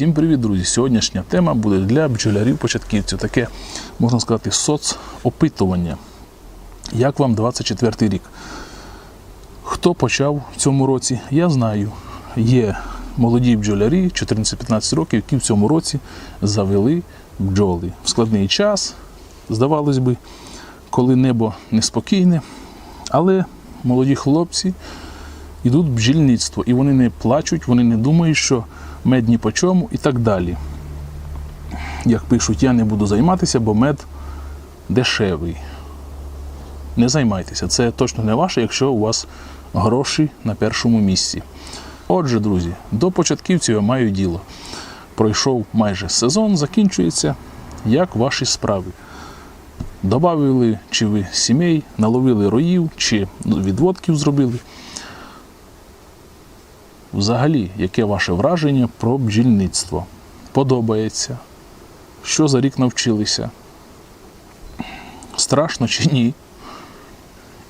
Всім привіт, друзі! Сьогоднішня тема буде для бджолярів-початківців. Таке, можна сказати, соцопитування. Як вам 24 рік? Хто почав в цьому році? Я знаю. Є молоді бджолярі 14-15 років, які в цьому році завели бджоли. В складний час, здавалось би, коли небо неспокійне. Але молоді хлопці йдуть бджільництво, і вони не плачуть, вони не думають, що мед ні по чому і так далі. Як пишуть, я не буду займатися, бо мед дешевий. Не займайтеся, це точно не ваше, якщо у вас гроші на першому місці. Отже, друзі, до початківців я маю діло. Пройшов майже сезон, закінчується. Як ваші справи? Добавили чи ви сімей, наловили роїв, чи відводків зробили. Взагалі, яке ваше враження про бджільництво? Подобається? Що за рік навчилися? Страшно чи ні?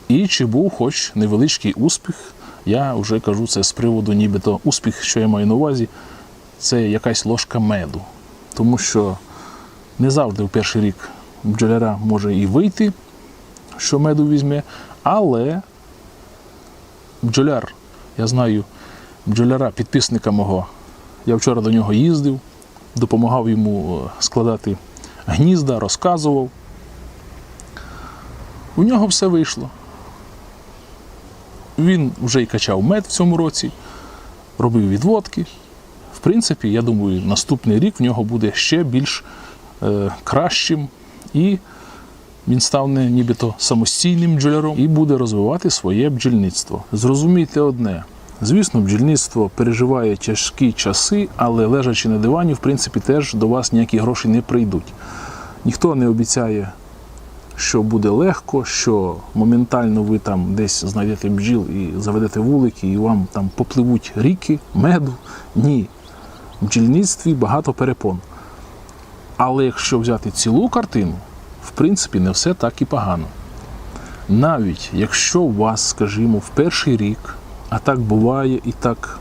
І чи був хоч невеличкий успіх? Я вже кажу це з приводу, нібито успіх, що я маю на увазі, це якась ложка меду. Тому що не завжди в перший рік бджоляра може і вийти, що меду візьме, але бджоляр, я знаю, бджоляра, підписника мого. Я вчора до нього їздив, допомагав йому е, складати гнізда, розказував. У нього все вийшло. Він вже й качав мед в цьому році, робив відводки. В принципі, я думаю, наступний рік в нього буде ще більш е, кращим і він стане нібито самостійним бджоляром і буде розвивати своє бджільництво. Зрозумійте одне. Звісно, бджільництво переживає тяжкі часи, але лежачи на дивані, в принципі, теж до вас ніякі гроші не прийдуть. Ніхто не обіцяє, що буде легко, що моментально ви там десь знайдете бджіл і заведете вулики, і вам там попливуть ріки, меду. Ні. В бджільництві багато перепон. Але якщо взяти цілу картину, в принципі, не все так і погано. Навіть якщо у вас, скажімо, в перший рік, а так буває і так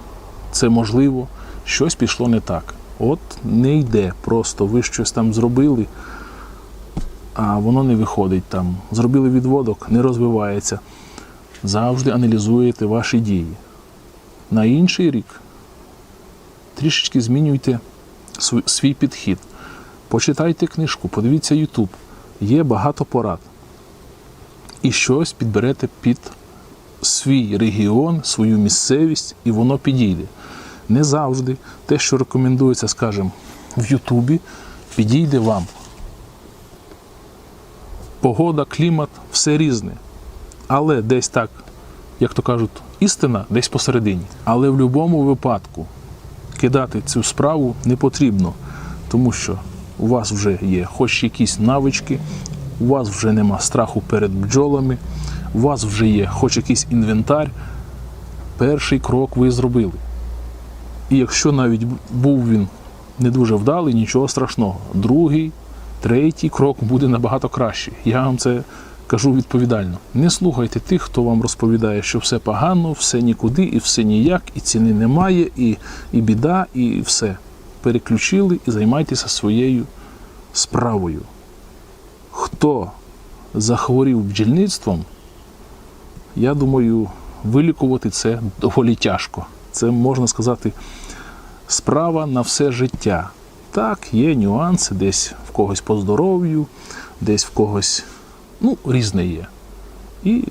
це можливо, щось пішло не так. От не йде, просто ви щось там зробили, а воно не виходить там. Зробили відводок, не розвивається. Завжди аналізуєте ваші дії. На інший рік трішечки змінюйте свій підхід. Почитайте книжку, подивіться YouTube. Є багато порад. І щось підберете під свій регіон, свою місцевість, і воно підійде. Не завжди те, що рекомендується, скажімо, в Ютубі, підійде вам. Погода, клімат, все різне. Але десь так, як то кажуть, істина десь посередині. Але в будь-якому випадку кидати цю справу не потрібно, тому що у вас вже є хоч якісь навички, у вас вже нема страху перед бджолами, у вас вже є хоч якийсь інвентар. Перший крок ви зробили. І якщо навіть був він не дуже вдалий, нічого страшного. Другий, третій крок буде набагато кращий. Я вам це кажу відповідально. Не слухайте тих, хто вам розповідає, що все погано, все нікуди, і все ніяк, і ціни немає, і, і біда, і все. Переключили і займайтеся своєю справою. Хто захворів бджільництвом, я думаю, вилікувати це доволі тяжко. Це можна сказати справа на все життя. Так, є нюанси, десь в когось по здоров'ю, десь в когось ну, різне є. І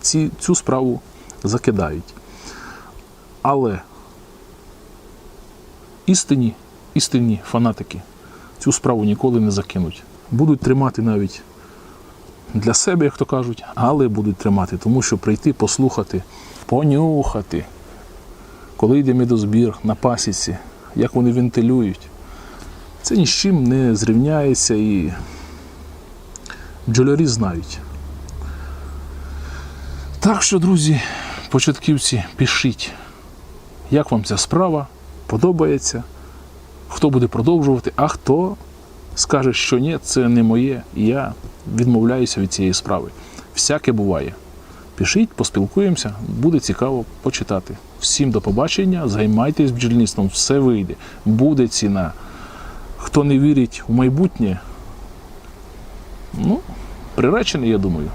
ці, цю справу закидають. Але істинні, істинні фанатики цю справу ніколи не закинуть. Будуть тримати навіть для себе, як то кажуть, але будуть тримати, тому що прийти, послухати, понюхати, коли йде медозбір на пасіці, як вони вентилюють. Це ні з чим не зрівняється і бджолярі знають. Так що, друзі, початківці, пишіть, як вам ця справа подобається, хто буде продовжувати, а хто скаже, що ні, це не моє, і я відмовляюся від цієї справи. Всяке буває. Пишіть, поспілкуємося, буде цікаво почитати. Всім до побачення, займайтесь бджільництвом, все вийде. Буде ціна. Хто не вірить у майбутнє, ну, приречений, я думаю.